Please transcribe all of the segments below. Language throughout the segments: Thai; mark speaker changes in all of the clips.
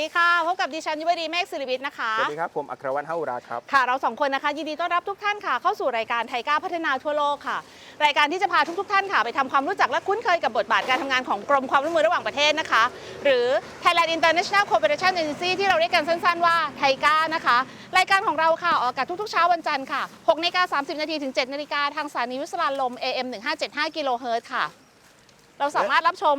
Speaker 1: ดีค่ะพบกับดิฉันยุวดีเมฆศิริวิทย์นะคะ
Speaker 2: สวัสดีครับ ผมอัครวัฒน์เฮาอุราครับ
Speaker 1: ค่ะเราสองคนนะคะยินดีต้อนรับทุกท่านค่ะเข้าสู่รายการไทยก้าวพัฒนาทั่วโลกค่ะ รายการที่จะพาทุก ๆ ท่านค่ะ ไปทำความรู้จักและคุ้นเคยกับบทบาทการทำงานของกรมความร่วมมือระหว่างประเทศนะคะ หรือ Thailand International Cooperation Agency ที่เราเรียกกันสั้น ๆ ว่าไทยก้านะคะ รายการของเราค่ะออกอากาศทุกๆเช้าวันจันทร์ค่ะ6นาฬิกา30นาทีถึง7นาฬิกาทางสถานีวิทยุสลานลม AM 1575กิโลเฮิรตซ์ค่ะ เราสามารถรับชม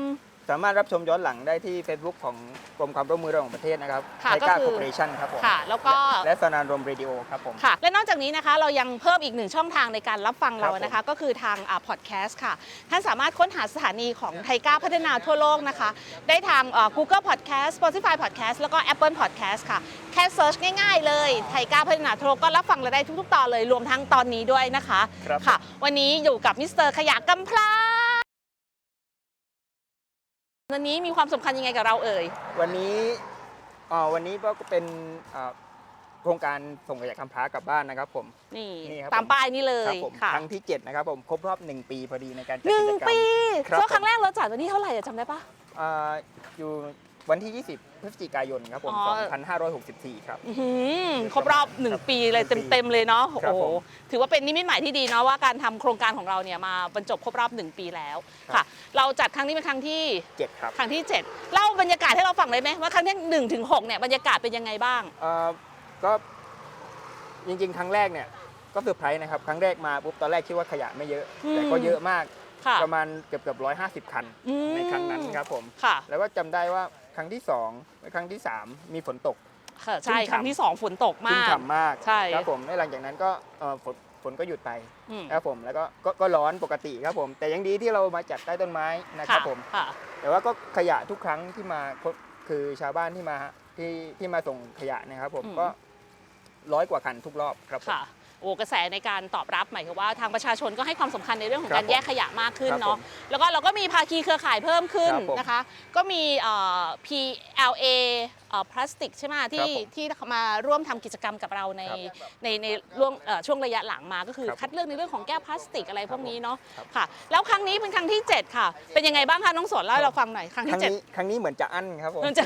Speaker 2: สามารถรับชมย้อนหลังได้ที่ Facebook ของกรมความร่วมมือระหว่างประเทศนะครับ
Speaker 1: ค่ะ
Speaker 2: ไท
Speaker 1: ก็
Speaker 2: ก้า
Speaker 1: คือ
Speaker 2: คอร์ปอเรชั่นครับผม
Speaker 1: ค่ะแล้วก็
Speaker 2: และสนานรมเรดิโอครับผม
Speaker 1: ค่ะและนอกจากนี้นะคะเรายังเพิ่มอีกหนึ่งช่องทางในการรับฟังเรา
Speaker 2: ครับผม
Speaker 1: นะคะ ก็คือทางพอดแคสต์ค่ะ ท่านสามารถค้นหาสถานีของไทก้าพัฒนาทั่วโลกนะคะ ได้ทาง Google Podcast Spotify Podcast แล้วก็ Apple Podcast ค่ะ แค่เซิร์ชง่ายๆเลยไทก้าพัฒนาทั่วโลกก็รับฟังเราได้ทุกๆตอนเลยรวมทั้งตอนนี้ด้วยนะคะ
Speaker 2: ครับ
Speaker 1: ค่ะ วันนี้อยู่กับมิสเตอร์ขยะกำพร้า วันนี้มีความสำคัญยังไงกับเราเอ่ย
Speaker 2: วันนี้อ่าวันนี้ก็เป็นอ่าโครงการส่งขยะคำพร้ากลับบ้านนะครับผม
Speaker 1: นี่
Speaker 2: นี่ครับ
Speaker 1: ตาม
Speaker 2: ผม
Speaker 1: ป้ายนี่เล
Speaker 2: ครั
Speaker 1: ย
Speaker 2: ผม
Speaker 1: ค่ะ
Speaker 2: ครั้งที่ 7 นะครับผมครบรอบ 1 ปีพอดีในการจัด
Speaker 1: หนึ่ง
Speaker 2: กิจกรรม
Speaker 1: ปี
Speaker 2: ครับ
Speaker 1: เพราะครั้ง
Speaker 2: ผม
Speaker 1: แรกเราจัดวันที่เท่าไหร่อะจำได้ปะ
Speaker 2: อ่าอยู่ วันที่ 20 พฤศจิกายนครับผม
Speaker 1: อ๋อ
Speaker 2: 2564 ครับ
Speaker 1: อื้อหือครบรอบหนึ่งปีเลย
Speaker 2: หนึ่งปี
Speaker 1: เต็มๆเลยเนาะ
Speaker 2: ครับ
Speaker 1: โอ้โห
Speaker 2: ผม
Speaker 1: ถือว่าเป็นนิมิตหมายที่ดีเนาะว่าการทำโครงการของเราเนี่ยมาบรรจบครบรอบหนึ่งปีแล้ว
Speaker 2: ครับ
Speaker 1: ค่ะ เราจัดครั้งนี้เป็นครั้งที่
Speaker 2: 7ครับ
Speaker 1: ครั้งที่7เล่าบรรยากาศให้เราฟังเลยไหมว่าครั้งที่หนึ่งถึงหกเนี่ยบรรยากาศเป็นยังไงบ้าง
Speaker 2: เอ่อก็จริงๆ ครั้งแรกเนี่ยก็เซอร์ไพรส์นะครับ ครั้งแรกมาปุ๊บตอนแรกคิดว่าขยะไม่เยอะ
Speaker 1: อืม
Speaker 2: แต่ก็เยอะมาก
Speaker 1: ค่ะ
Speaker 2: ประมาณเกือบเกือบร้อยห้าสิบคัน
Speaker 1: อืม
Speaker 2: ในครั้งนั้นครับผม
Speaker 1: ค่ะ
Speaker 2: แล้วก็จำได้ว่า ครั้งที่สองและครั้งที่สามมีฝนตก
Speaker 1: ค่ะใช่
Speaker 2: ชุ่มฉ่ำ
Speaker 1: ครั้งที่สองฝนตก
Speaker 2: ชุ่ม
Speaker 1: มาก
Speaker 2: ฉ่ำมาก
Speaker 1: ใช่
Speaker 2: ครับผมและหลังจากนั้นก็เอ่อฝนฝนก็หยุดไป
Speaker 1: อืม
Speaker 2: ครับผมแล้วก็ก็ก็ร้อนปกติครับผม แต่ยังดีที่เรามาจัดใต้ต้นไม้นะครับผม
Speaker 1: ค่ะ
Speaker 2: แต่ว่าก็ขยะทุกครั้งที่มาคือชาวบ้านที่มาที่ที่มาส่งขยะนะครับผม
Speaker 1: อืม
Speaker 2: ก็ร้อยกว่าคันทุกรอบครับผม
Speaker 1: ค่ะ โอ้กระแสในการตอบรับหมายถึงว่าทางประชาชนก็ให้ความสำคัญในเรื่องของ
Speaker 2: ครับ
Speaker 1: การแยกขยะมากขึ้น
Speaker 2: ครับ
Speaker 1: เนาะ
Speaker 2: ผม
Speaker 1: แล้วก็เราก็มีภาคีเครือข่ายเพิ่มขึ้น
Speaker 2: ครับผม
Speaker 1: นะคะ ก็มีเอ่อ PLA เอ่อพลาสติกใช่ไหมที่
Speaker 2: ครับผม
Speaker 1: ที่มาร่วมทำกิจกรรมกับเราใน
Speaker 2: ครับ
Speaker 1: ในในร่วงเอ่อช่วงระยะหลังมาก็คือ
Speaker 2: ครับ
Speaker 1: คัดเลือกในเรื่องของแก้วพลาสติกอะไรพวกนี้เนาะ
Speaker 2: ครับ
Speaker 1: ค่ะ แล้วครั้งนี้เป็นครั้งที่ 7 ค่ะ เป็นยังไงบ้างคะน้องสนเล่าให้เราฟังหน่อยครั้ง
Speaker 2: ค
Speaker 1: ที่
Speaker 2: รั้ง
Speaker 1: เจ็ด
Speaker 2: นี้ครั้งนี้เหมือนจะอั้นครับผม
Speaker 1: มันจะ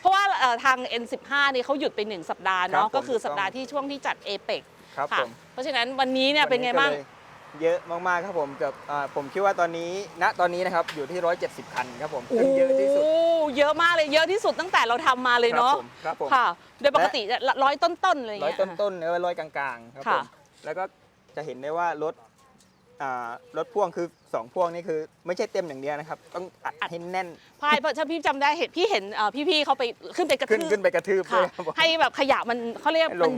Speaker 1: เพราะว่าเอ่อทาง N15 นี่เขาหยุดไป 1 สัปดาห์
Speaker 2: ครั
Speaker 1: เนาะ
Speaker 2: บผม
Speaker 1: ก็คือ
Speaker 2: ถูกต้อง
Speaker 1: สัปดาห์ที่ช่วงที่จัดเอเปก
Speaker 2: ครับ
Speaker 1: ค่ะ
Speaker 2: ผม
Speaker 1: เพราะฉะนั้นวันนี้เนี่ยเป็นไงบ้าง
Speaker 2: วัก็เลยเยอะมากๆครับผมเกือบอ่าผมคิดว่าตอนนี้ ณ ตอนนี้นะครับ อยู่ที่ 170 คันครับผมซึ่งเยอะที่สุด
Speaker 1: โอ้เยอะมากเลยเยอะที่สุดตั้งแต่เราทำมาเลยเนาะ
Speaker 2: ครับผมครับผม
Speaker 1: ค่ะ โดยปกติจะร้อยต้นๆเลยาง
Speaker 2: ร้อย
Speaker 1: เงี้ย
Speaker 2: ต้นๆเออร้อยกลางๆครับผ
Speaker 1: ค่ะ
Speaker 2: ม แล้วก็จะเห็นได้ว่ารถอ่ารถพ่วงคือสองพ่วงนี่คือ ไม่ใช่เต็มอย่างเดียวนะครับ ต้องอัดให้แน่น
Speaker 1: พายเพราะถ้าพี่จำได้เห็นพี่เห็นเอ่อพี่ๆเขาไปขึ้นไปกระ
Speaker 2: ขึ้น
Speaker 1: ทืบ
Speaker 2: ขึ้นไปกระทืบด้
Speaker 1: ค่ะ
Speaker 2: วยครับผม
Speaker 1: ให้แบบขยะมันเขาเรียก
Speaker 2: ให้ล
Speaker 1: มัน
Speaker 2: ง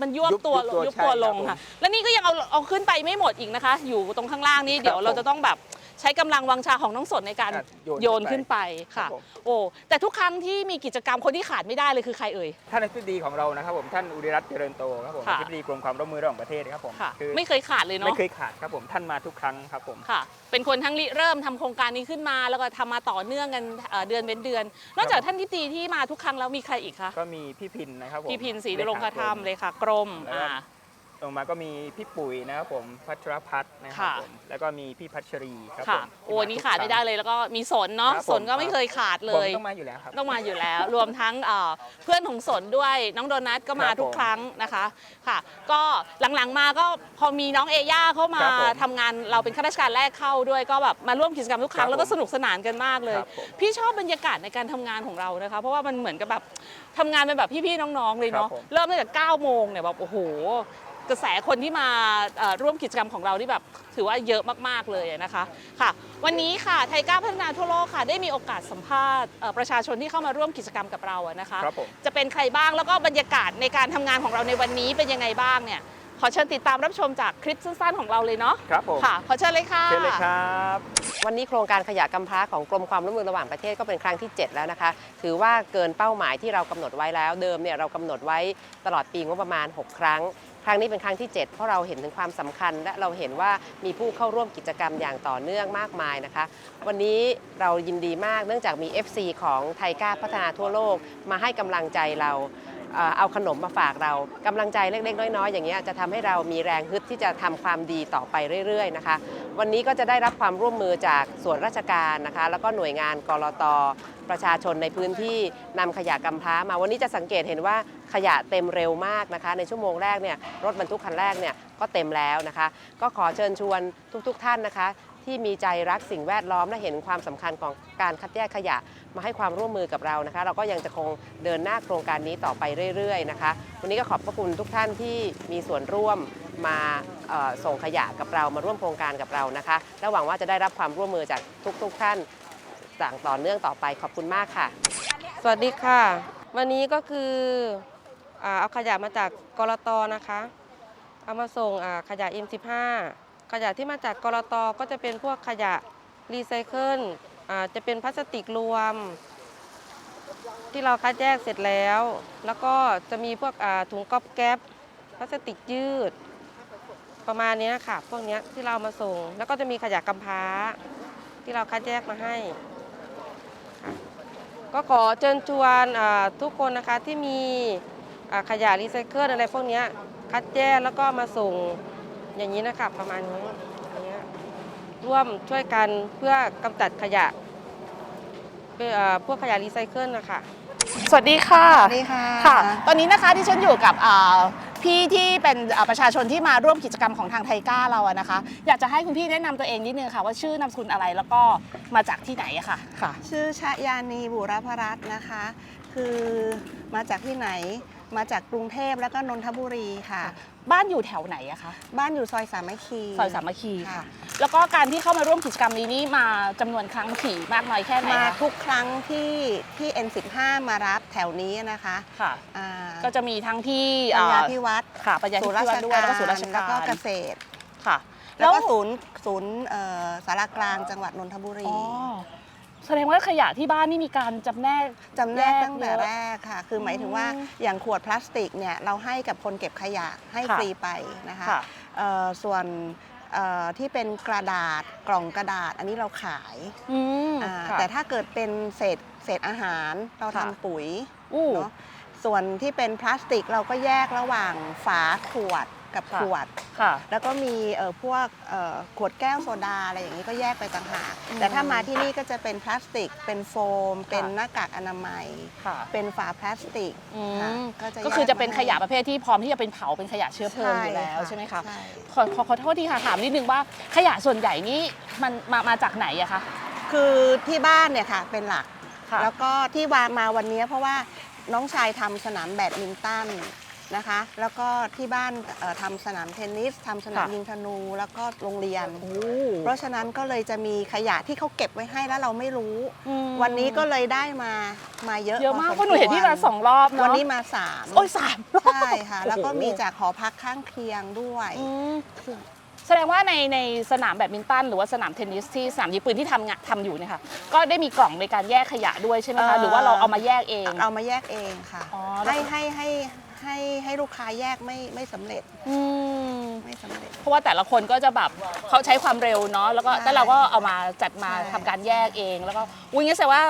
Speaker 1: มันยวบ
Speaker 2: ยุบ
Speaker 1: ตัว
Speaker 2: ยุบตัว
Speaker 1: ยุบตัว
Speaker 2: ใช่
Speaker 1: ลง
Speaker 2: ครับ
Speaker 1: ค่ะ แล้วนี่ก็ยังเอาเอาขึ้นไปไม่หมดอีกนะคะ อยู่ตรงข้างล่างนี่เดี๋ยว
Speaker 2: ครับ
Speaker 1: เราจะต้องแบบ ใช้กำลังวังชาของน้องสนในการ
Speaker 2: อะโยน
Speaker 1: โยน
Speaker 2: ขึ้
Speaker 1: ขึ้น
Speaker 2: น
Speaker 1: ไป
Speaker 2: ไป
Speaker 1: ค่ะ
Speaker 2: ครับผม
Speaker 1: โอ้แต่ทุกครั้งที่มีกิจกรรมคนที่ขาดไม่ได้เลยคือใครเอ่ย
Speaker 2: ท่านอธิบดีของเรานะครับผมท่านอุริรัตน์เจริญโตครับผม
Speaker 1: ค่ะ
Speaker 2: อธิบดีกรมความร่วมมือระหว่างประเทศครับผม
Speaker 1: ค่ะ
Speaker 2: คือ
Speaker 1: ไม่เคยขาดเลยเนาะ
Speaker 2: ไม่เคยขาดครับผมท่านมาทุกครั้งครับผม
Speaker 1: ค่ะ เป็นคนทั้งริเริ่มทำโครงการนี้ขึ้นมา แล้วก็ทำมาต่อเนื่องกันเอ่อเดือนเป็นเดือน นอกจากท่านทิตีที่มาทุกครั้งแล้วมีใครอีกคะ
Speaker 2: ก็มีพี่พินนะครับผม
Speaker 1: พี่พินศรีนรงคธรรมเลยค่ะกรม
Speaker 2: แล้วก็
Speaker 1: อ่า
Speaker 2: ลงมาก็มีพี่ปุ๋ยนะครับผมพัชรพัฒน์นะครับ
Speaker 1: ค่ะ
Speaker 2: ผมแล้วก็มีพี่พัชรีครับ
Speaker 1: ค่ะ
Speaker 2: ผม
Speaker 1: โอ้นี่ขาดไม่ได้เลยแล้วก็มีสนเนาะ
Speaker 2: ครับ
Speaker 1: ส
Speaker 2: ผม
Speaker 1: นก็ไม่เคยขาดเล
Speaker 2: ผม
Speaker 1: ย
Speaker 2: ต้องมาอยู่แล้วครับ
Speaker 1: ต้องมาอยู่แล้ว รวมทั้งเอ่อเพื่อนของสนด้วยน้องโดนัทก็มา
Speaker 2: ครับ
Speaker 1: ทุก
Speaker 2: ผม
Speaker 1: ครั้งนะคะค่ะ ก็หลังๆมาก็พอมีน้องเอย่าเข้ามา
Speaker 2: ครับผม
Speaker 1: ทำงานเราเป็นข้าราชการแรกเข้าด้วยก็แบบมาร่วมกิจกรรมทุกครั้ง
Speaker 2: ครับ
Speaker 1: แล้วก็
Speaker 2: ผม
Speaker 1: สนุกสนานกันมากเลย
Speaker 2: ครับผม
Speaker 1: พี่ชอบบรรยากาศในการทำงานของเรานะคะ เพราะว่ามันเหมือนกับแบบทำงานเป็นแบบพี่ๆน้องๆเลยเนาะ
Speaker 2: ครับผม
Speaker 1: เริ่มตั้งแต่9โมงเนี่ยแบบโอ้โห กระแสคนที่มาเอ่อร่วมกิจกรรมของเราที่แบบถือว่าเยอะมากๆเลยนะคะค่ะ วันนี้ค่ะไทยก้าวพัฒนาทั่วโลกค่ะได้มีโอกาสสัมภาษณ์เอ่อประชาชนที่เข้ามาร่วมกิจกรรมกับเราอะนะคะ
Speaker 2: ครับผม
Speaker 1: จะเป็นใครบ้างแล้วก็บรรยากาศในการทำงานของเราในวันนี้เป็นยังไงบ้างเนี่ยขอเชิญติดตามรับชมจากคลิปสั้นๆของเราเลยเนาะ
Speaker 2: ครับผม
Speaker 1: ค่ะขอเชิญเลยค่ะ
Speaker 2: เชิญเลยครับ
Speaker 3: วันนี้โครงการขยะกำพร้าของกรมความร่วมมือระหว่างประเทศก็เป็นครั้งที่ 7 แล้วนะคะ ถือว่าเกินเป้าหมายที่เรากำหนดไว้แล้ว เดิมเนี่ยเรากำหนดไว้ตลอดปีงบประมาณ 6 ครั้ง ครั้งนี้เป็นครั้งที่ 7 เพราะเราเห็นถึงความสำคัญ และเราเห็นว่ามีผู้เข้าร่วมกิจกรรมอย่างต่อเนื่องมากมายนะคะ วันนี้เรายินดีมากเนื่องจากมี FC ของไทยก้าพัฒนาทั่วโลก มาให้กำลังใจเราเอาขนมมาฝากเรากำลังใจเล็ก ๆ น้อย ๆ อย่างเงี้ยจะทำให้เรามีแรงฮึดที่จะทำความดีต่อไปเรื่อย ๆ นะคะ วันนี้ก็จะได้รับความร่วมมือจากส่วนราชการนะคะ แล้วก็หน่วยงานกรตประชาชนในพื้นที่นำขยะกำพร้ามาวันนี้จะสังเกตเห็นว่าขยะเต็มเร็วมากนะคะ ในชั่วโมงแรกเนี่ยรถบรรทุกคันแรกเนี่ยก็เต็มแล้วนะคะ ก็ขอเชิญชวนทุกๆท่านนะคะ ที่มีใจรักสิ่งแวดล้อมและเห็นความสำคัญของการคัดแยกขยะมาให้ความร่วมมือกับเรานะคะ เราก็ยังจะคงเดินหน้าโครงการนี้ต่อไปเรื่อยๆนะคะ วันนี้ก็ขอบพระคุณทุกท่านที่มีส่วนร่วมมาส่งขยะกับเรามาร่วมโครงการกับเรานะคะ และหวังว่าจะได้รับความร่วมมือจากทุกๆท่าน อย่างต่อเนื่องต่อไปขอบคุณมากค่ะ
Speaker 4: สวัสดีค่ะ วันนี้ก็คือเอาขยะมาจากกรตนะคะ เอามาส่งขยะ M15 ขยะที่มาจากกรตก็จะเป็นพวกขยะรีไซเคิลจะเป็นพลาสติกรวม ที่เราคัดแยกเสร็จแล้ว แล้วก็จะมีพวกถุงก๊อบแก๊บพลาสติกยืด ประมาณนี้ค่ะ พวกนี้ที่เราเอามาส่ง แล้วก็จะมีขยะกำพร้าที่เราคัดแยกมาให้ ก็ขอเชิญชวนอ่าทุกคนนะคะที่มีอ่าขยะรีไซเคิลอะไรพวกเนี้ยคัดแยกแล้วก็มาส่งอย่างนี้นะคะประมาณนี้อย่างเงี้ยร่วมช่วยกันเพื่อกำจัดขยะเพื่ออ่าพวกขยะรีไซเคิลนะคะ
Speaker 1: สวัสดีค่ะ
Speaker 5: สวัสดีค่ะ
Speaker 1: ค่ะ ตอนนี้นะคะที่ฉันอยู่กับอ่า พี่ที่เป็นประชาชนที่มาร่วมกิจกรรมของทางไทก้าเราอะนะคะ อยากจะให้คุณพี่แนะนำตัวเองนิดนึงค่ะว่าชื่อนามสกุลอะไรแล้วก็มาจากที่ไหนอะค่ะค่ะ
Speaker 5: ชื่อชยานีบุรพรัตน์นะคะ คือมาจากที่ไหน มาจากกรุงเทพแล้วก็นนทบุรีค่ะ
Speaker 1: บ้านอยู่แถวไหนอะคะ
Speaker 5: บ้านอยู่ซอยสามัคคี
Speaker 1: ซอยสามัคคี
Speaker 5: ค่ะ
Speaker 1: ค่ะแล้วก็การที่เข้ามาร่วมกิจกรรมนี้นี่มาจำนวนครั้งถี่มากน้อยแค่ไหน
Speaker 5: มา
Speaker 1: คะ
Speaker 5: ทุกครั้งที่ที่ N15 มารับแถวนี้นะคะ
Speaker 1: ค่ะ
Speaker 5: อ่า
Speaker 1: ก็จะมีทั้งที่
Speaker 5: ปัญญา
Speaker 1: อ่า
Speaker 5: พิวัตร
Speaker 1: ค่ะปัญญาพิวัตรด้วยแล้วก็ศูนย์ราชการ
Speaker 5: แล้วก็เกษตร
Speaker 1: ค่ะ
Speaker 5: แล้วก็ศูนย์ศูนย์เอ่อสารกลางจังหวัดนนทบุรี
Speaker 1: อ๋อ แสดงว่าขยะที่บ้านนี่มีการจำแนก
Speaker 5: จำแนกตั้งแต่
Speaker 1: แยกเยอะ
Speaker 5: แรกค่ะ คือหมายถึงว่า
Speaker 1: อืม
Speaker 5: อย่างขวดพลาสติกเนี่ยเราให้กับคนเก็บขยะให้
Speaker 1: ค่ะ
Speaker 5: ฟรีไปนะคะ
Speaker 1: ค่ะ
Speaker 5: เอ่อส่วนเอ่อที่เป็นกระดาษกล่องกระดาษ อันนี้เราขาย
Speaker 1: อืม
Speaker 5: อ่า
Speaker 1: ค่ะ
Speaker 5: แต่ถ้าเกิดเป็นเศษเศษอาหารเรา
Speaker 1: ค่ะ
Speaker 5: ทำปุ๋ย
Speaker 1: อู้
Speaker 5: เนาะส่วนที่เป็นพลาสติกเราก็แยกระหว่างฝาขวด กับ
Speaker 1: ค่ะ
Speaker 5: ขวด
Speaker 1: ค่ะ
Speaker 5: แล้วก็มีเอ่อพวกเอ่อขวดแก้วโซดาอะไรอย่างนี้ก็แยกไปต่างหาก
Speaker 1: อืม
Speaker 5: แต่ถ้ามาที่นี่ก็จะเป็นพลาสติก เป็นโฟม
Speaker 1: ค่ะ
Speaker 5: เป็นหน้ากากอนามัย
Speaker 1: ค่ะ
Speaker 5: เป็นฝาพลาสติก
Speaker 1: อืม
Speaker 5: ค่ะ
Speaker 1: ก็คือจะเป็น
Speaker 5: แย
Speaker 1: ขยะ
Speaker 5: มา
Speaker 1: ประเภทที่พร้อมที่จะเป็นเผาเป็นขยะเชื้อเพลิงอยู่แล้วใช่ไหมคะ
Speaker 5: ใช่
Speaker 1: ขอขอขอโทษทีค่ะถามนิดนึงว่าขยะส่วนใหญ่นี้มันมามาจากไหนอะคะ
Speaker 5: คือที่บ้านเนี่ยค่ะเป็นหลัก
Speaker 1: ค่ะ
Speaker 5: แล้วก็ที่วามาวันนี้เพราะว่าน้องชายทำสนามแบดมินตัน นะคะ แล้วก็ที่บ้านเอ่อทำสนามเทนนิสทำสนาม
Speaker 1: ค่ะ
Speaker 5: ยิงธนู แล้วก็โรงเรียน
Speaker 1: โอ้
Speaker 5: เพราะฉะนั้นก็เลยจะมีขยะที่เขาเก็บไว้ให้แล้วเราไม่รู้
Speaker 1: อืม
Speaker 5: วันนี้ก็เลยได้มามาเยอะ
Speaker 1: เยอะมาก
Speaker 5: พ
Speaker 1: เพราะหนูเห็นพี่มาสองรอบเนาะ
Speaker 5: วันนี้มาสาม
Speaker 1: โอ้ยสามรอบ
Speaker 5: ใช่ค่ะ แล้วก็
Speaker 1: โอ้โห
Speaker 5: มีจากหอพักข้างเคียงด้วย
Speaker 1: อืมแสดงว่าในในสนามแบดมินตันหรือว่าสนามเทนนิสที่สนามยิงปืนที่ทำงานทำอยู่เนี่ยค่ะก็ได้มีกล่องในการแยกขยะด้วยใช่ไหมคะหรือว่าเราเอามาแยกเอง
Speaker 5: เอามาแยกเองค่ะ
Speaker 1: อ๋อแล้ว
Speaker 5: ให้ให้ให้ ให้ให้ลูกค้าแยกไม่ไม่สำเร็จ
Speaker 1: อืม
Speaker 5: ไม่สำเร็จ
Speaker 1: เพราะว่าแต่ละคนก็จะแบบเขาใช้ความเร็วเนาะแล้วก็
Speaker 5: ใช่
Speaker 1: แต่เราก็เอามาจัดมา
Speaker 5: ใช่
Speaker 1: ทำการแยกเองแล้วก็อุ้ยงั้นแสดงว่า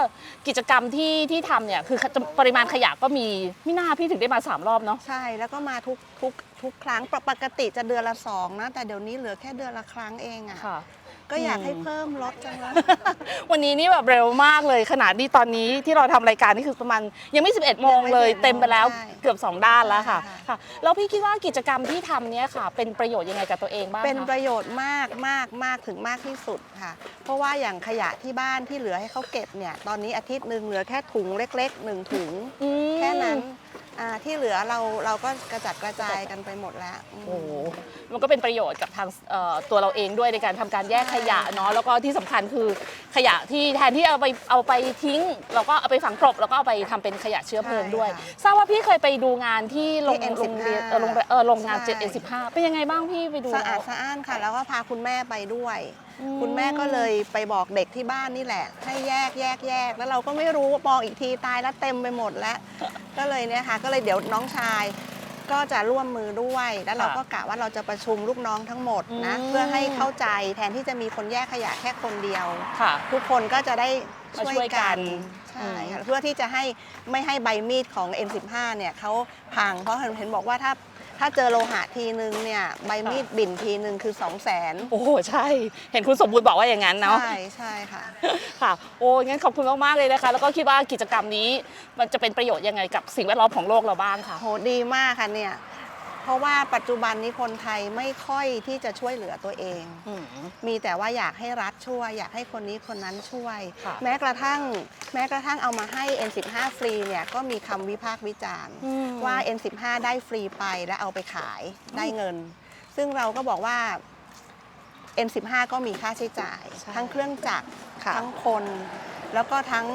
Speaker 1: กิจกรรมที่ที่ทำเนี่ยคือปริมาณขยะก็มีไม่น่าพี่ถึงได้มาสามรอบเนาะ
Speaker 5: ใช่แล้วก็มาทุกทุกทุกครั้งปกติจะเดือนละสองนะแต่เดี๋ยวนี้เหลือแค่เดือนละครั้งเองอะ
Speaker 1: ค่ะ
Speaker 5: ก็อยาก
Speaker 1: อืม
Speaker 5: ให้เพิ่มลดจังเลย
Speaker 1: วันนี้นี่แบบเร็วมากเลยขนาดนี้ตอนนี้ที่เราทำรายการนี่คือประมาณยังไม่ 11 โมงเลย
Speaker 5: ยังไม่11
Speaker 1: เต็มไปแล้ว
Speaker 5: ใช่
Speaker 1: เกือบ 2 ด้านแล้วค่ะ
Speaker 5: ใช่ค่ะ
Speaker 1: ค่ะ แล้วพี่คิดว่ากิจกรรมที่ทำเนี่ยค่ะ เป็นประโยชน์ยังไงกับตัวเองบ้าง
Speaker 5: เป็น
Speaker 1: คะ
Speaker 5: ประโยชน์มากมากมากถึงมากที่สุดค่ะ เพราะว่าอย่างขยะที่บ้านที่เหลือให้เขาเก็บเนี่ย ตอนนี้อาทิตย์หนึ่งเหลือแค่ถุงเล็กๆหนึ่งถุง
Speaker 1: อืม
Speaker 5: แค่แค่นั้นอ่าที่เหลือเราเราก็กระจัดกระจายกันไปหมดแล้วอืม
Speaker 1: โอ้โหมันก็เป็นประโยชน์กับทางเอ่อตัวเราเองด้วยในการทำการแยกขยะเนาะแล้วก็ที่สำคัญคือขยะที่แทนที่เอาไปเอาไปทิ้ง เราก็เอาไปฝังกลบแล้วก็เอาไปทำเป็นขยะเชื้อเพลิงด้วย
Speaker 5: ใช่ค่ะ
Speaker 1: ทราบว่าพี่เคยไปดูงานที่โรง
Speaker 5: ที่
Speaker 1: โรงเรียน
Speaker 5: N15
Speaker 1: เออโรงเรียนเออโรงงาน
Speaker 5: ใช่
Speaker 1: 7 N15 เป็นยังไงบ้างพี่ไปดู
Speaker 5: สะอา
Speaker 1: แล้
Speaker 5: ด
Speaker 1: ว
Speaker 5: สะอ้านค่ะ แล้วก็พาคุณแม่ไปด้วย
Speaker 1: อืม
Speaker 5: คุณแม่ก็เลยไปบอกเด็กที่บ้านนี่แหละ ให้แยกแยกแยก แล้วเราก็ไม่รู้มองอีกทีตายแล้วเต็มไปหมดแล้ว ก็เลยเนี่ยค่ะ ก็เลยเดี๋ยวน้องชาย ก็จะร่วมมือด้วย แล้วเราก็กะว่าเราจะประชุมลูกน้องทั้งหมดนะ
Speaker 1: อืม
Speaker 5: เพื่อให้เข้าใจแทนที่จะมีคนแยกขยะแค่คนเดียว
Speaker 1: ค่ะ
Speaker 5: ทุกคนก็จะได้
Speaker 1: มา
Speaker 5: ช่วย
Speaker 1: ช่วยกั
Speaker 5: กัน
Speaker 1: น
Speaker 5: ใช่
Speaker 1: อื
Speaker 5: ค่ะ
Speaker 1: ม
Speaker 5: เพื่อที่จะให้ไม่ให้ใบมีดของ M15 เนี่ยเขาพังเพราะเห็นบอกว่าถ้า ถ้าเจอโลหะทีนึงเนี่ยใบมีดบิ่นทีนึงคือ 2 0 0 0 0น
Speaker 1: โอ้โหใช่ เห็นคุณสมบูรณ์บอกว่าอย่างนั้นเนาะ
Speaker 5: ใช่ใช่ค่ะ
Speaker 1: ค่ะโอ้งั้นขอบคุณมาก ๆ เลยนะคะ แล้วก็คิดว่ากิจกรรมนี้มันจะเป็นประโยชน์ยังไงกับสิ่งแวดล้อมของโลกเราบ้างค่ะ
Speaker 5: โหดีมากค่ะเนี่ย เพราะว่าปัจจุบันนี้คนไทยไม่ค่อยที่จะช่วยเหลือตัวเอง
Speaker 1: อืม
Speaker 5: มีแต่ว่าอยากให้รัฐช่วย อยากให้คนนี้คนนั้นช่วย
Speaker 1: ค่ะ
Speaker 5: แม้กระทั่ง แม้กระทั่งเอามาให้ N15 ฟรีเนี่ยก็มีคำวิพากษ์วิจารณ์
Speaker 1: อืม
Speaker 5: ว่า N15 ได้ฟรีไปแล้วเอาไปขายได้เงิน ซึ่งเราก็บอกว่า N15 ก็มีค่าใช้จ่าย
Speaker 1: ใช่
Speaker 5: ทั้งเครื่องจักร
Speaker 1: ค่ะ
Speaker 5: ทั้งคน แล้วก็ทั้ง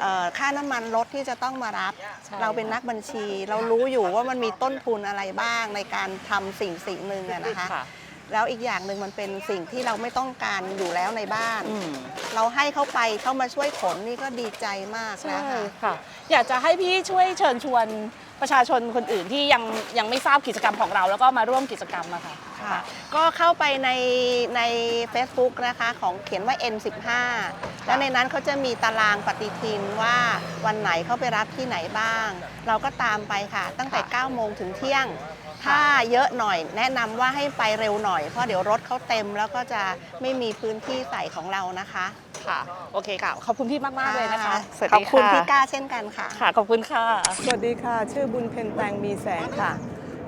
Speaker 5: เอ่อค่าน้ำมันรถที่จะต้องมารับ
Speaker 1: ใช่
Speaker 5: เราเป็นนักบัญชี เรารู้อยู่ว่ามันมีต้นทุนอะไรบ้างในการทำสิ่งสิ่งหนึ่งอะนะคะ
Speaker 1: ค่ะ
Speaker 5: แล้วอีกอย่างหนึ่งมันเป็นสิ่งที่เราไม่ต้องการอยู่แล้วในบ้าน
Speaker 1: อืม
Speaker 5: เราให้เขาไปเขามาช่วยขนนี่ก็ดีใจมาก
Speaker 1: ใช่
Speaker 5: แล้วค่ะ
Speaker 1: ค่ะ อยากจะให้พี่ช่วยเชิญชวนประชาชนคนอื่นที่ยังยังไม่ทราบกิจกรรมของเรา แล้วก็มาร่วมกิจกรรมอะค่ะ
Speaker 5: ค่ะ ก็เข้าไปในใน Facebook นะคะของเขียนว่า N15 แล้วในนั้นเขาจะมีตารางปฏิทินว่าวันไหนเขาไปรับที่ไหนบ้าง เราก็ตามไปค่ะ ตั้งแต่
Speaker 1: ค่ะ
Speaker 5: 9โมงถึงเที่ยง ถ้าเยอะหน่อยแนะนำว่าให้ไปเร็วหน่อย เพราะเดี๋ยวรถเขาเต็มแล้วก็จะไม่มีพื้นที่ใส่ของเรานะคะ
Speaker 1: ค่ะโอเคค่ะขอบคุณพี่มากๆเลยนะคะสวัส
Speaker 5: ขอ
Speaker 1: ดี
Speaker 5: บคุณ
Speaker 1: ค่ะ
Speaker 5: พี่ก้าเช่นกันค่ะ
Speaker 1: ค่ะขอบคุณค่ะ
Speaker 6: สวัสดีค่ะ ชื่อบุญเพ็ญแตงมีแสงค่ะ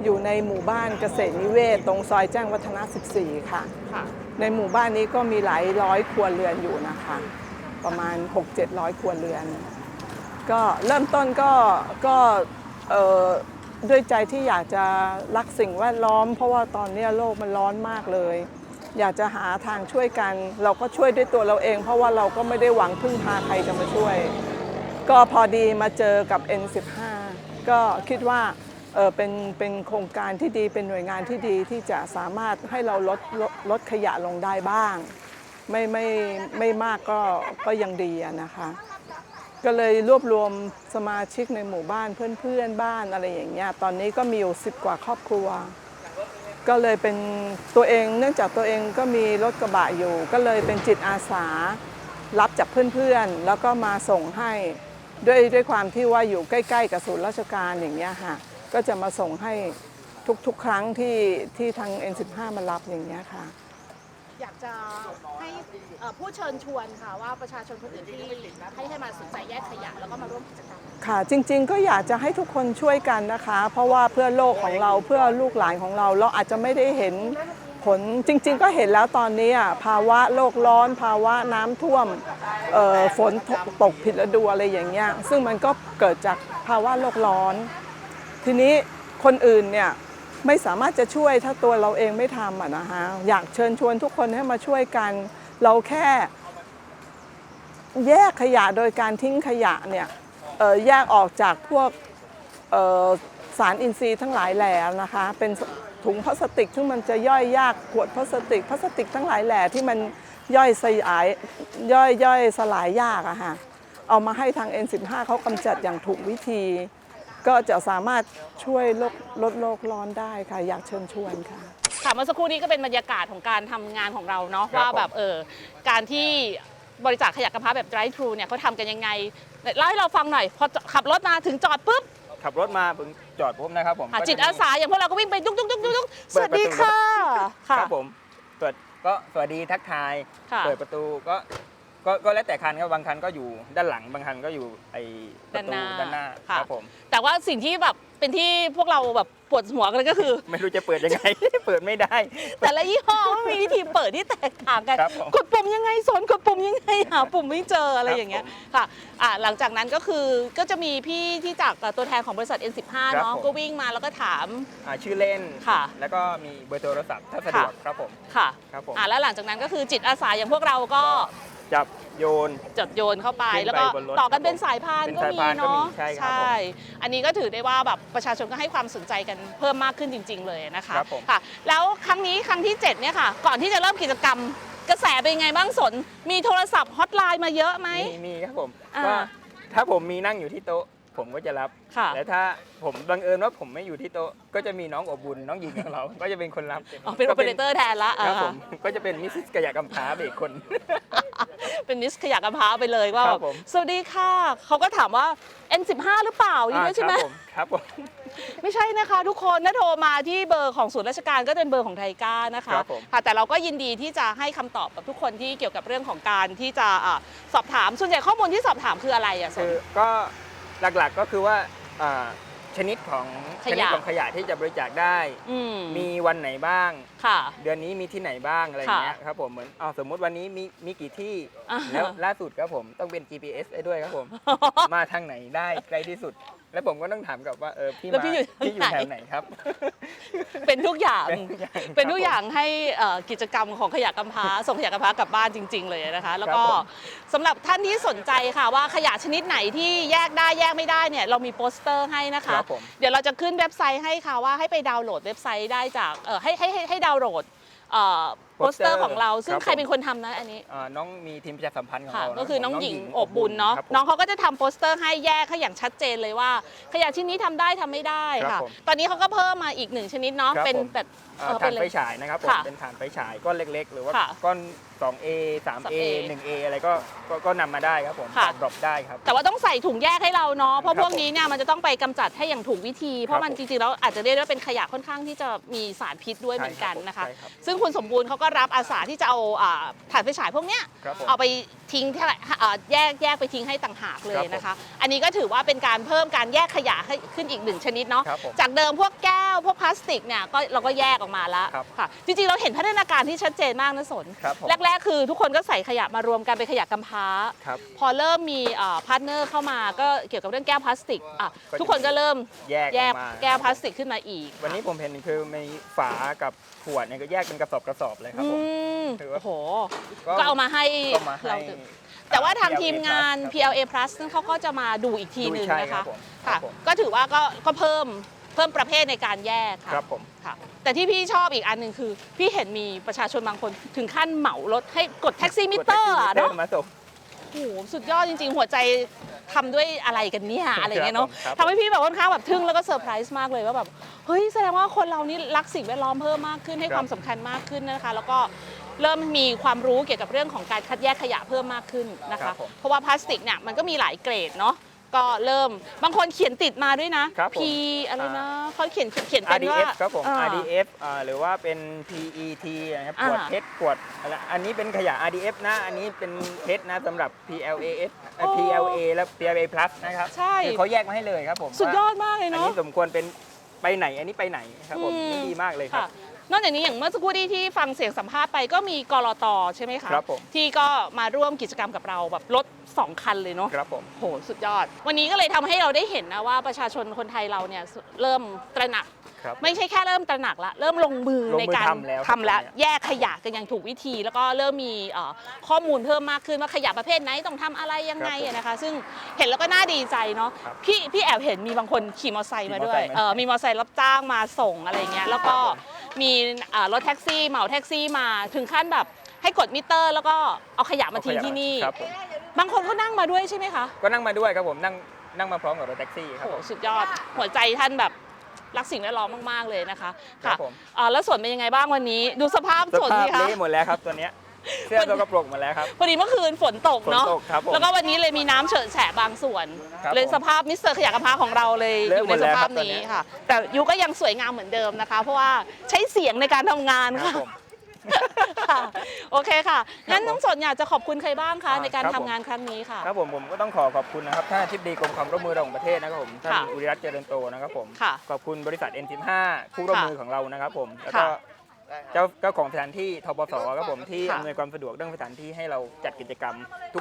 Speaker 6: อยู่ในหมู่บ้านเกษตรนิเวศ ตรงซอยแจ้งวัฒนะ 14 ค่ะ
Speaker 1: ค่ะ
Speaker 6: ในหมู่บ้านนี้ก็มีหลายร้อยครัวเรือนอยู่นะคะ ประมาณ 6-700 ครัวเรือน ก็เริ่มต้นก็ก็เอ่อด้วยใจที่อยากจะรักสิ่งแวดล้อม เพราะว่าตอนนี้โลกมันร้อนมากเลย อยากจะหาทางช่วยกัน เราก็ช่วยด้วยตัวเราเอง เพราะว่าเราก็ไม่ได้หวังพึ่งพาใครจะมาช่วย ก็พอดีมาเจอกับ N15 ก็คิดว่า เออเป็นเป็นโครงการที่ดีเป็นหน่วยงานที่ดีที่จะสามารถให้เราลดลดลดขยะลงได้บ้าง ไม่ไม่ไม่มากก็ก็ยังดีนะคะ ก็เลยรวบรวมสมาชิกในหมู่บ้านเพื่อนๆบ้านอะไรอย่างเงี้ยตอนนี้ก็มีอยู่สิบกว่าครอบครัว ก็เลยเป็นตัวเองเนื่องจากตัวเองก็มีรถกระบะอยู่ ก็เลยเป็นจิตอาสารับจากเพื่อนๆ แล้วก็มาส่งให้ด้วยด้วยความที่ว่าอยู่ใกล้ ๆ กับศูนย์ราชการอย่างเงี้ยค่ะ ก็จะมาส่งให้ทุกๆ ครั้งที่ที่ทาง N15 มารับอย่างเงี้ยค่ะ
Speaker 1: อยากจะให้เอ่อผู้เชิญชวนค่ะว่าประชาชนคนอื่นที่ให้ให้มาสนใจแยกขยะแล้วก็มาร่วมกิจกรรม
Speaker 6: ค่ะจริงๆก็อยากจะให้ทุกคนช่วยกันนะคะ เพราะว่าเพื่อโลกของเราเพื่อลูกหลานของเราเราอาจจะไม่ได้เห็นผลจริงๆ ก็เห็นแล้วตอนนี้อะภาวะโลกร้อน ภาวะน้ำท่วมเอ่อฝนตกตกผิดฤดูอะไรอย่างเงี้ยซึ่งมันก็เกิดจากภาวะโลกร้อน ทีนี้คนอื่นเนี่ยไม่สามารถจะช่วยถ้าตัวเราเองไม่ทำอะนะคะอยากเชิญชวนทุกคนให้มาช่วยกัน เราแค่แยกขยะโดยการทิ้งขยะเนี่ยแยกออกจากพวกสารอินทรีย์ทั้งหลายแหล่นะคะ เป็นถุงพลาสติกซึ่งมันจะย่อยยากขวดพลาสติกพลาสติกทั้งหลายแหล่ที่มันย่อยสลายย่อยย่อยสลายยากอะค่ะเอามาให้ทาง N15 เขากำจัดอย่างถูกวิธี ก็จะสามารถช่วยลดลดโลกร้อนได้ค่ะ อยากเชิญชวนค่ะ
Speaker 1: ค่ะเมื่อสักครู่นี้ก็เป็นบรรยากาศของการทำงานของเราเนาะ
Speaker 2: ครับ
Speaker 1: ว่า
Speaker 2: ผม
Speaker 1: แบบเออการที่บริจาคขยะกำพร้าแบบ drive thru เนี่ยเขาทำกันยังไงเล่าให้เราฟังหน่อย พอขับรถมาถึงจอดปุ๊บ
Speaker 2: ขับรถมาผมจอดปุ๊บนะครับผม
Speaker 1: อะ
Speaker 2: ก็ะ
Speaker 1: จิต
Speaker 2: มี
Speaker 1: อาสาอย่างพวกเราก็วิ่งไปดุ๊กดุ๊กดุ๊กดุ๊กดุ๊กส
Speaker 2: เปิ
Speaker 1: วั
Speaker 2: ด
Speaker 1: ส
Speaker 2: ประตู
Speaker 1: ดีค่ะ
Speaker 2: ค
Speaker 1: ค่ะ
Speaker 2: รับผมเปิดก็สวัสดีทักทาย
Speaker 1: ค่ะ
Speaker 2: เปิดประตูก็ ก็ก็แล้วแต่คันครับบางคันก็อยู่ด้านหลังบางคันก็อยู่ไอ้ประตู
Speaker 1: ด้า
Speaker 2: ด้านน
Speaker 1: ห
Speaker 2: ห
Speaker 1: น้า
Speaker 2: น้า
Speaker 1: ค่ะ
Speaker 2: ครับผม
Speaker 1: แต่ว่าสิ่งที่แบบเป็นที่พวกเราแบบปวดหัวกันก็คือ
Speaker 2: ไม่รู้จะเปิดยังไง เปิดไม่ได้
Speaker 1: แต่ละยี่ห้อมันมีวิธีเปิดที่แตกต่างกัน
Speaker 2: ครับผม
Speaker 1: กดปุ่มยังไงสนกดปุ่มยังไงหาปุ่มไม่เจออะไร
Speaker 2: ครับ
Speaker 1: อย่างเงี้ยค่ะอ่าหลังจากนั้นก็คือก็จะมีพี่ที่จากตัวแทนของบริษัท N15
Speaker 2: ครับ
Speaker 1: เนาะ
Speaker 2: ผม
Speaker 1: ก็วิ่งมาแล้วก็ถาม
Speaker 2: อ่าชื่อเล่น
Speaker 1: ค่ะ
Speaker 2: แล้วก็มีเบอร์โทรศัพท์ถ้าสะดวกครับผม
Speaker 1: ค่ะ
Speaker 2: ครับผม
Speaker 1: อ่าแล้วหลังจากนั้นก็คือจิตอาสาอย่างพวกเราก็
Speaker 2: จับโยน
Speaker 1: จดโยนเข้าไป
Speaker 2: ขึ้นไป
Speaker 1: แล้วก็
Speaker 2: บนรถ
Speaker 1: ต่อกัน
Speaker 2: ครับ
Speaker 1: เป็นสายพาน
Speaker 2: เป็น
Speaker 1: ก็
Speaker 2: สาย
Speaker 1: มี
Speaker 2: พานก็มี
Speaker 1: เนาะ
Speaker 2: ใช่ครับผม
Speaker 1: อันนี้ก็ถือได้ว่าแบบประชาชนก็ให้ความสนใจกันเพิ่มมากขึ้นจริง ๆ เลยนะคะ
Speaker 2: ครับผม
Speaker 1: ค่ะ แล้วครั้งนี้ครั้งที่ 7 เนี่ยค่ะ ก่อนที่จะเริ่มกิจกรรม กระแสเป็นยังไงบ้างสน มีโทรศัพท์ฮอตไลน์มาเยอะไหม
Speaker 2: มีมีครับผม
Speaker 1: อ่า
Speaker 2: ว่าถ้าผมมีนั่งอยู่ที่โต๊ะ ผมก็จะรับ
Speaker 1: ค่ะ
Speaker 2: แต่ถ้าผมบังเอิญว่าผมไม่อยู่ที่โต๊ะก็จะมีน้องอบบุญน้องหญิงของเรา ก็จะเป็นคนรับ
Speaker 1: อ๋อเป็นโอเปอเรเตอร์แทนละ
Speaker 2: ครับผ
Speaker 1: อ่า
Speaker 2: มก็จะเป็นมิสซิสกะยากำพร้าไปอีกคน
Speaker 1: เป็นมิสขยะกระเพราไปเลยว่า
Speaker 2: ครั
Speaker 1: แบบบ
Speaker 2: ผม
Speaker 1: สวัสดีค่ะ เขาก็ถามว่า N15 หรือเปล่าอย่างนี้ด้วยใช่ไหม
Speaker 2: อ่าครับผมครับผม
Speaker 1: ไม่ใช่นะคะทุกคนถ้าโทรมาที่เบอร์ของศูนย์ราชการก็เป็นเบอร์ของไทก้านะคะ
Speaker 2: ครับผม
Speaker 1: ค่ะแต่เราก็ยินดีที่จะให้คำตอบกับทุกคนที่เกี่ยวกับเรื่องของการที่จะอ่าสอบถามส่วนใหญ่ข้อมูลที่สอบถามคืออะไรอะส
Speaker 2: คื
Speaker 1: น
Speaker 2: อก็ หลักๆก็คือว่าอ่าชนิดของ
Speaker 1: ข
Speaker 2: ช
Speaker 1: ยะ
Speaker 2: นิดของขยะที่จะบริจาคได้
Speaker 1: อืม
Speaker 2: มีวันไหนบ้าง
Speaker 1: ค่ะ
Speaker 2: เดือนนี้มีที่ไหนบ้างอะไรอย่างเงี้ย
Speaker 1: ค่ะ
Speaker 2: ครับผมเหมือนเอาสมมุติวันนี้มีมีกี่ที่
Speaker 1: อ่า
Speaker 2: แล้วล่าสุดครับผมต้องเป็น GPS ได้ด้วยครับผม มาทางไหนได้ใกล้ที่สุด แล้วผมก็ต้องถามกลับว่าเออพี่
Speaker 1: แล้ว
Speaker 2: มา
Speaker 1: พี่อยู่
Speaker 2: พี่อยู่
Speaker 1: ทางไหน
Speaker 2: แถวไหนครับ
Speaker 1: เป็นทุกอย่าง
Speaker 2: เป็นทุกอย่าง
Speaker 1: เป็นทุก
Speaker 2: ครับผม
Speaker 1: อย่างให้เอ่อกิจกรรมของขยะกำพร้า ส่งขยะกำพร้ากลับบ้านจริง ๆ เลยนะคะ แล้วก็
Speaker 2: ครับผม
Speaker 1: สำหรับท่านที่สนใจค่ะว่าขยะชนิดไหนที่แยกได้แยกไม่ได้เนี่ยเรามีโปสเตอร์ให้นะคะ
Speaker 2: ครับผม
Speaker 1: เดี๋ยวเราจะขึ้นเว็บไซต์ให้ค่ะว่าให้ไปดาวน์โหลดเว็บไซต์ได้จากเออให้ให้ให้ให้ดาวน์โหลดเอ่อ โปสเตอร์ของเรา ซึ่ง
Speaker 2: ครับผม
Speaker 1: ใครเป็นคนทำนะอันนี้
Speaker 2: อ่าน้องมีทีมประชาสัมพันธ์ของ
Speaker 1: ค่ะ
Speaker 2: เรา
Speaker 1: ก็คือน้อง
Speaker 2: ผม
Speaker 1: หญิงอบบุญเนาะ
Speaker 2: ครับผม
Speaker 1: น้องเขาก็จะทำโปสเตอร์ให้แยกให้อย่างชัดเจนเลยว่า ขยะชิ้นนี้ทำได้ทำไม่ได้
Speaker 2: ครั
Speaker 1: ค่ะ
Speaker 2: บผม
Speaker 1: ตอนนี้เขาก็เพิ่มมาอีกหนึ่งชนิดเนาะ
Speaker 2: ครับ
Speaker 1: เป็น
Speaker 2: ผม
Speaker 1: แบบ
Speaker 2: อ่า
Speaker 1: เออ
Speaker 2: ถ่าน
Speaker 1: เล
Speaker 2: ไฟฉายนะครับผม
Speaker 1: ค่ะ
Speaker 2: เป็นถ่านไฟฉายก้อนเล็กๆ หรือว่า
Speaker 1: ค่ะ
Speaker 2: ก้อน 2A 3A
Speaker 1: 3A
Speaker 2: 1A อะไรก็ก็ก็นำมาได้ครับผม
Speaker 1: ค่ะ
Speaker 2: ดรอปได้ครับ
Speaker 1: แต่ว่าต้องใส่ถุงแยกให้เราเนาะเพราะ
Speaker 2: ครับ
Speaker 1: พวกนี้เนี่ยมันจะต้องไปกำจัดให้อย่างถูกวิธี เพราะมัน
Speaker 2: ผม
Speaker 1: จริงๆแล้วอาจจะเรียกได้ว่าเป็นขยะค่อนข้างที่จะมีสารพิษด้วยเหมือนกันนะคะ
Speaker 2: ใช่ครับ
Speaker 1: ซึ่งคุณสมบูรณ์เขาก็รับอาสาที่จะเอาอ่าถ่านไฟฉายพวกเนี้ย
Speaker 2: ครับผม
Speaker 1: เอาไปทิ้งที่อ่าแยกแยกไปทิ้งให้ต่างหากเลย
Speaker 2: ครับผม
Speaker 1: นะคะ อันนี้ก็ถือว่าเป็นการเพิ่มการแยกขยะให้ขึ้นอีกหนึ่งชนิดเนาะ
Speaker 2: ครับผม
Speaker 1: จากเดิมพวกแก้วพวกพลาสติกเนี่ยก็เราก็แยกออกมาแล้ว
Speaker 2: ครับ
Speaker 1: ค่ะจริงๆเราเห็นพัฒนาการที่ชัดเจนมากนะสน
Speaker 2: ครับผม
Speaker 1: แรกๆคือทุกคนก็ใส่ขยะมารวมกันเป็นขยะกำพร้า
Speaker 2: ครับ
Speaker 1: พอเริ่มมีพาร์ทเนอร์เข้ามาก็เกี่ยวกับเรื่องแก้วพลาสติกอะ
Speaker 2: ก็จะ
Speaker 1: ทุกคนก็เริ่ม
Speaker 2: แยก
Speaker 1: แยก
Speaker 2: ออกมา
Speaker 1: แก้วพลาสติกขึ้นมาอีก
Speaker 2: วันนี้ผมเห็นคือมีฝากับขวดเนี่ยก็แยกเป็นกระสอบกระสอบเลยครับ
Speaker 1: อื
Speaker 2: ผม
Speaker 1: ม
Speaker 2: ถือว่า
Speaker 1: โอ้โหก็เอามาให้
Speaker 2: ก็มาให้
Speaker 1: เราดื่มแต่ว่าทาง
Speaker 2: PLA
Speaker 1: ทีมงาน
Speaker 2: ครับ
Speaker 1: PLA Plus นั่นเขาก็จะมาดูอีกทีหนึ่ง
Speaker 2: ดูใช่
Speaker 1: นะ
Speaker 2: ครั
Speaker 1: คะ
Speaker 2: บผมครั
Speaker 1: ค่ะ
Speaker 2: บผม
Speaker 1: ก็ถือว่าก็ก็เพิ่มเพิ่มประเภทในการแยกค่ะ
Speaker 2: ครับผม
Speaker 1: ค่ะ แต่ที่พี่ชอบอีกอันหนึ่งคือ พี่เห็นมีประชาชนบางคนถึงขั้นเหมารถให้กดแท็กซี่มิเตอร์อะ
Speaker 2: กดแท็กซี่
Speaker 1: เนาะ
Speaker 2: มิตอมาส่ง
Speaker 1: โอ้โหสุดยอดจริงๆ หัวใจ ทำด้วยอะไรกันเนี่ยอะไรอย่างเงี้ยเนาะ
Speaker 2: ครับผม
Speaker 1: ทำให้พี่แบบค่อนข้างแบบทึ่งแล้วก็เซอร์ไพรส์มากเลยว่าแบบเฮ้ยแสดงว่าคนเรานี่รักสิ่งแวดล้อมเพิ่มมากขึ้นให้
Speaker 2: ครับ
Speaker 1: ความสำคัญมากขึ้นนะคะ แล้วก็เริ่มมีความรู้เกี่ยวกับเรื่องของการคัดแยกขยะเพิ่มมากขึ้นนะ
Speaker 2: ครั
Speaker 1: คะ
Speaker 2: บผม
Speaker 1: เพราะว่าพลาสติกเนี่ยมันก็มีหลายเกรดเนาะ ก็เริ่มบางคนเขียนติดมาด้วยนะ ครับ
Speaker 2: ผม
Speaker 1: P อะไรนะเขาเขียนเขียนเป็นว่า
Speaker 2: RDF ครับผม
Speaker 1: อ่า
Speaker 2: RDF อ่าหรือว่าเป็น PET นะครับ
Speaker 1: อ่า
Speaker 2: ขวดเพชรขวดอะไรอันนี้เป็นขยะ RDF นะ อันนี้เป็นเพชรนะสำหรับ PLAS เอ่อ
Speaker 1: โอ้
Speaker 2: PLA และ PLA plus นะครับ
Speaker 1: ใช่
Speaker 2: คือเขาแยกมาให้เลยครับผม
Speaker 1: สุดยอด
Speaker 2: ว่
Speaker 1: มากเลย
Speaker 2: อัน
Speaker 1: เนาะ
Speaker 2: นี้สมควรเป็นไปไหน อันนี้ไปไหนครับผม
Speaker 1: อืม
Speaker 2: นี่ดีมากเลยครับ
Speaker 1: ค่ะ นอกจากนี้อย่างเมื่อสักครู่ที่ที่ฟังเสียงสัมภาษณ์ไปก็มีกรตใช่ไหมคะ
Speaker 2: ครับผม
Speaker 1: ที่ก็มาร่วมกิจกรรมกับเราแบบรถ2 คันเลยเนาะ
Speaker 2: ครับผม
Speaker 1: โหสุดยอด วันนี้ก็เลยทำให้เราได้เห็นนะว่าประชาชนคนไทยเราเนี่ยเริ่มตระหนัก
Speaker 2: ครับ
Speaker 1: ไม่ใช่แค่เริ่มตระหนักละเริ่มลงมือ
Speaker 2: ลงมือ
Speaker 1: ในการ
Speaker 2: ทำแล้ว
Speaker 1: ทำแล้ว
Speaker 2: ครับ
Speaker 1: แยกขยะกันอย่างถูกวิธี แล้วก็เริ่มมีเอ่อข้อมูลเพิ่มมากขึ้นว่าขยะประเภทไหนต้องทำอะไรยังไงอะนะคะ ซึ่งเห็นแล้วก็น่าดีใจเนาะ
Speaker 2: ครับ
Speaker 1: พี่พี่แอบเห็นมีบางคนขี่มอเตอร์ไซค์มาด้วย
Speaker 2: ขี่มอเตอร์ไซค์มา
Speaker 1: เออมีมอเตอร์ไซค์รับจ้างมาส่งอะไรเงี้ยแล้วก็มีเอ่อรถแท็กซี่เหมาแท็กซี่มาถึงขั้นแบบให้กดมิเตอร์ แล้วก็เอาขยะมาทิ้งที่นี่
Speaker 2: ครับผม
Speaker 1: บางคนก็นั่งมาด้วยใช่ไหมคะ
Speaker 2: ก็นั่งมาด้วยครับผมนั่งนั่งมาพร้อมกับรถแท็กซี่ครับ
Speaker 1: โอ้
Speaker 2: ผ
Speaker 1: โห
Speaker 2: ม
Speaker 1: สุดยอดหัวใจท่านแบบ รักสิ่งแวดล้อมมากๆเลยนะคะ
Speaker 2: ครั
Speaker 1: ค่ะ
Speaker 2: บผม
Speaker 1: อ่าแล้วส่วนเป็นยังไงบ้างวันนี้ ดูสภาพ
Speaker 2: ส
Speaker 1: ส่วน
Speaker 2: ภาพ
Speaker 1: สิคะ
Speaker 2: เละหมดแล้วครับตัวเนี้ยเสื้อตัวกระโปรงหมดแล้วครับ
Speaker 1: พอดีเมื่อคืนฝนตกเนาะ
Speaker 2: ฝนตกครับผม
Speaker 1: แล้วก็วันนี้เลยมีน้ำเฉอะแฉะบางส่วน
Speaker 2: ครับ
Speaker 1: เลย
Speaker 2: ผม
Speaker 1: สภาพมิสเตอร์ขยะกระพร้าของเราเลย
Speaker 2: เละ
Speaker 1: อยู่
Speaker 2: หม
Speaker 1: ใน
Speaker 2: ด
Speaker 1: ส
Speaker 2: แล้ว
Speaker 1: ภา
Speaker 2: ครั
Speaker 1: พ
Speaker 2: บตอน
Speaker 1: นี้
Speaker 2: เนี้ย
Speaker 1: ค่ะ แต่ยูก็ยังสวยงามเหมือนเดิมนะคะ เพราะว่าใช้เสียงในการทำงาน
Speaker 2: ครับ
Speaker 1: ค่ะ
Speaker 2: ผม
Speaker 1: ค่ะโอเคค่ะงั้นน้องสนอยากจะขอบคุณใครบ้างคะ
Speaker 2: อ่า
Speaker 1: ในการ
Speaker 2: ครับ
Speaker 1: ทำ
Speaker 2: ผม
Speaker 1: งานครั้งนี้ค่ะ
Speaker 2: ครับผมผมก็ต้องขอขอบคุณนะครับท่านอธิบดีกรมความร่วมมือระหว่างประเทศนะครับผมท่าน
Speaker 1: ค่ะ
Speaker 2: อุริรัตน์เจริญโตนะครับผม
Speaker 1: ค่ะ
Speaker 2: ขอบคุณบริษัท N15 ผู้ร่วม
Speaker 1: ค่ะ
Speaker 2: มือของเรานะครับผมแล้วก็
Speaker 1: ค่ะ
Speaker 2: เจ้าเจ้าของสถานที่ทปสครับผมที่
Speaker 1: ค่ะ
Speaker 2: อำนวยความสะดวกเรื่องสถานที่ให้เราจัดกิจกรรม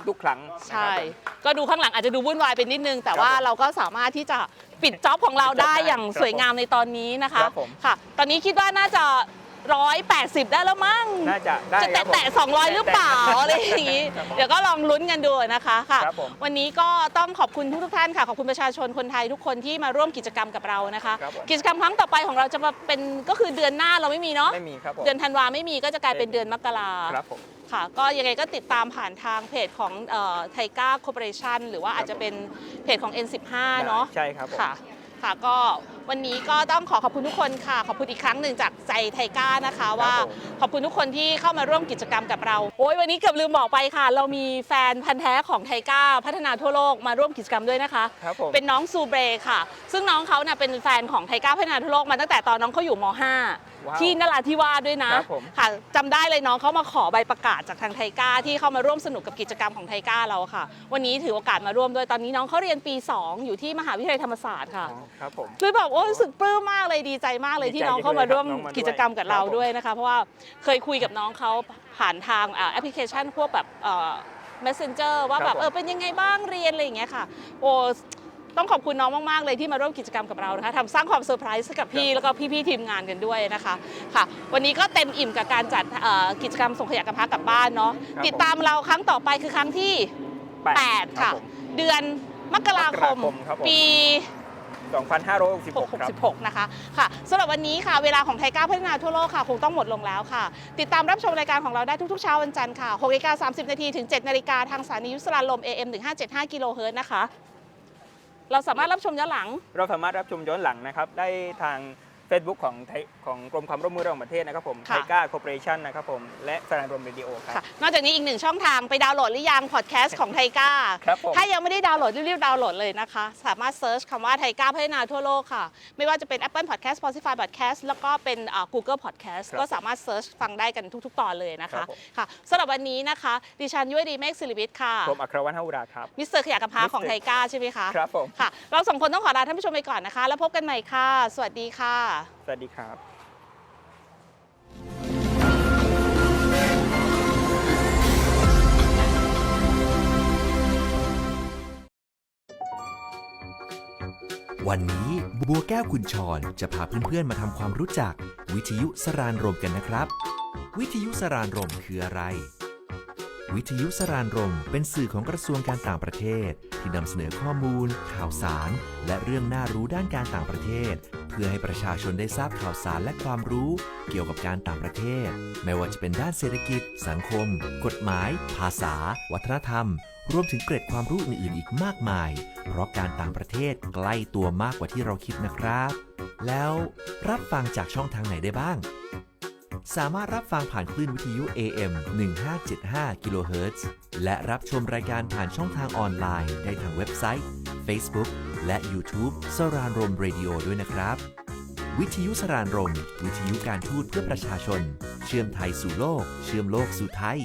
Speaker 2: ทุก ๆ ครั้งนะ
Speaker 1: ใช่
Speaker 2: ครับผม
Speaker 1: ก็ดูข้างหลังอาจจะดูวุ่นวายไปนิดนึง แต่
Speaker 2: ครับ
Speaker 1: ว่า
Speaker 2: ผม
Speaker 1: เราก็สามารถที่จะปิดจ็อบของเราได้
Speaker 2: ปิดจ็อบได้
Speaker 1: อย่างสวยงามในตอนนี้นะคะ
Speaker 2: ครับผม
Speaker 1: ค่ะ ตอนนี้คิดว่าน่าจะ ร้อยแปดสิบได้แล้วมั้ง
Speaker 2: น่าจะได้
Speaker 1: จะ
Speaker 2: ค
Speaker 1: แตะ
Speaker 2: รับผม
Speaker 1: แตะสองร้อยหรือเปล่าอะไรอย่างนี้
Speaker 2: ครับผม
Speaker 1: เดี๋ยวก็ลองลุ้นกันดูนะคะค่ะ
Speaker 2: ครับผม
Speaker 1: วันนี้ก็ต้องขอบคุณทุกๆท่านค่ะ ขอบคุณประชาชนคนไทยทุกคนที่มาร่วมกิจกรรมกับเรานะคะ
Speaker 2: ครับผม
Speaker 1: กิจกรรมครั้งต่อไปของเราจะมาเป็นก็คือเดือนหน้าเราไม่มีเนาะ
Speaker 2: ไม่มีครับผม
Speaker 1: เดือนธันวาไม่มีก็จะกลายเป็นเดือนมกรา
Speaker 2: ครับผม
Speaker 1: ค่ะก็ยังไงก็ติดตามผ่านทางเพจของไทก้าคอร์ปอเรชันหรือว่าอาจจะเป็นเพจของ N15 เนาะ
Speaker 2: ใช่ครับผม
Speaker 1: ค่ะ ค่ะก็วันนี้ก็ต้องขอขอบคุณทุกคนค่ะ ขอบคุณอีกครั้งหนึ่งจากใจไทก้านะคะ ว่า
Speaker 2: ผม
Speaker 1: ขอบคุณทุกคนที่เข้ามาร่วมกิจกรรมกับเรา โอ้ยวันนี้เกือบลืมบอกไปค่ะ เรามีแฟนพันธ์แท้ของไทก้าพัฒนาทั่วโลกมาร่วมกิจกรรมด้วยนะคะ
Speaker 2: ครับผม
Speaker 1: เป็นน้องซูเบรค่ะ ซึ่งน้องเขาเนี่ยเป็นแฟนของไทก้าพัฒนาทั่วโลกมาตั้งแต่ตอนน้องเขาอยู่ม
Speaker 2: ว้าว
Speaker 1: .5 ที่นราธิวาสด้วยนะ
Speaker 2: ครับผม
Speaker 1: ค่ะจำได้เลยน้องเขามาขอใบประกาศจากทางไทก้าที่เข้ามาร่วมสนุกกับกิจกรรมของไทก้าเราค่ะ วันนี้ถือโอกาสมาร่วมด้วยตอนนี้น้องเขาเรียนปี 2 อยู่ที่มหาวิทยาลัยธรรมศาสตร์ค่ะ
Speaker 2: อ๋อครับผม
Speaker 1: เลยแบบโอ้รู้สึกปลื้มมากเลยดีใจมากเลย
Speaker 2: ดีใจ
Speaker 1: ที่น้องเข้ามาร่วม
Speaker 2: จังเลยครับน้องมาด้วย
Speaker 1: กิจกรรมกับเรา
Speaker 2: ครับผม
Speaker 1: ด้วยนะคะ เพราะว่าเคยคุยกับน้องเขาผ่านทางอ่าแอปพลิเคชันพวกแบบเอ่อ messenger ว่าแบบเออเป็นยังไงบ้างเรียนอะไรอย่างเงี้ยค่ะ โอ้ ต้องขอบคุณน้องมาก ๆ เลยที่มาร่วมกิจกรรมกับเรานะคะทำสร้างความเซอร์ไพรส์ให้กับพี่แล้วก็พี่ ๆ ทีมงานกันด้วยนะคะค่ะ วันนี้ก็เต็มอิ่มกับการจัดเอ่อกิจกรรมส่งขยะกำพร้ากลับบ้านเนาะ
Speaker 2: ครับ
Speaker 1: ติดตามเราครั้งต่อไปคือครั้งที่
Speaker 2: แปด
Speaker 1: 8
Speaker 2: ครั
Speaker 1: ค่ะ
Speaker 2: บผม
Speaker 1: เดือนมกราคม
Speaker 2: มกราคมครับผม
Speaker 1: ปี
Speaker 2: 2566 ครับ
Speaker 1: 66 นะคะ ค่ะสำหรับวันนี้ค่ะ เวลาของไทยก้าวพัฒนาทั่วโลกค่ะ คงต้องหมดลงแล้วค่ะ ติดตามรับชมรายการของเราได้ทุกๆเช้าวันจันทร์ค่ะ6นาฬิกา30 นาทีถึง 7 นาฬิกาทางสถานียุสราลม AM 1575 กิโลเฮิรตซ์นะคะ เราสามารถรับชมย้อนหลัง
Speaker 2: เราสามารถรับชมย้อนหลังนะครับ ได้ทาง Facebook ของไทยของกรมความร่วมมือระหว่างประเทศนะครับผมไท
Speaker 1: ค่ะ
Speaker 2: ก้าคอร์ปอเรชันนะครับผม และสถานรวมเรดิโอครับ
Speaker 1: ค่ะนอกจากนี้อีกหนึ่งช่องทางไปดาวน์โหลดหรือยังพอดแคสต์ของไทก้า
Speaker 2: ครับผม
Speaker 1: ถ้ายังไม่ได้ดาวน์โหลดรีบๆดาวน์โหลดเลยนะคะ สามารถเซิร์ชคำว่าไทก้าพัฒนาทั่วโลกค่ะ ไม่ว่าจะเป็น Apple Podcast Spotify Podcast แล้วก็เป็นอ่า Google Podcast
Speaker 2: ครับ
Speaker 1: ก็สามารถเซิร์ชฟังได้กันทุกๆ ตอนเลยนะ
Speaker 2: ครั
Speaker 1: คะ
Speaker 2: บผม
Speaker 1: ค่ะสำหรับวันนี้นะคะ ดิฉันยุ้ยดีเมฆศิริวิทย์ค่ะ
Speaker 2: ผมอัครวัฒน์ฮาอุราครับ
Speaker 1: มิสเตอร์ขยะกำพร้าของ
Speaker 2: มิสเตอร์
Speaker 1: ไทก้าใช่ไหมคะ
Speaker 2: ครับผม
Speaker 1: ค่ะ เราสองคนต้องขอลาท่านผู้ชมไปก่อนนะคะ แล้วพบกันใหม่ค่ะ สวัสดีค่ะ
Speaker 2: สวัสดีครับ
Speaker 7: วันนี้บัวแก้วคุณชรจะพาเพื่อนๆมาทำความรู้จัก วิทยุสรานรมกันนะครับ วิทยุสรานรมคืออะไร วิทยุสรานรมเป็นสื่อของกระทรวงการต่างประเทศ ที่นำเสนอข้อมูล ข่าวสาร และเรื่องน่ารู้ด้านการต่างประเทศ เพื่อให้ประชาชนได้ทราบข่าวสารและความรู้เกี่ยวกับการต่างประเทศ ไม่ว่าจะเป็นด้านเศรษฐกิจ สังคม กฎหมาย ภาษา วัฒนธรรม รวมถึงเกร็ดความรู้อื่นๆ อีกมากมาย เพราะการต่างประเทศใกล้ตัวมากกว่าที่เราคิดนะครับ แล้วรับฟังจากช่องทางไหนได้บ้างสามารถรับฟังผ่านคลื่นวิทยุ AM 1575กิโลเฮิรตซ์และรับชมรายการผ่านช่องทางออนไลน์ได้ทางเว็บไซต์ Facebook และ YouTube สรานรมเรดิโอด้วยนะครับ วิทยุสรานรม วิทยุการทูตเพื่อประชาชน เชื่อมไทยสู่โลก เชื่อมโลกสู่ไทย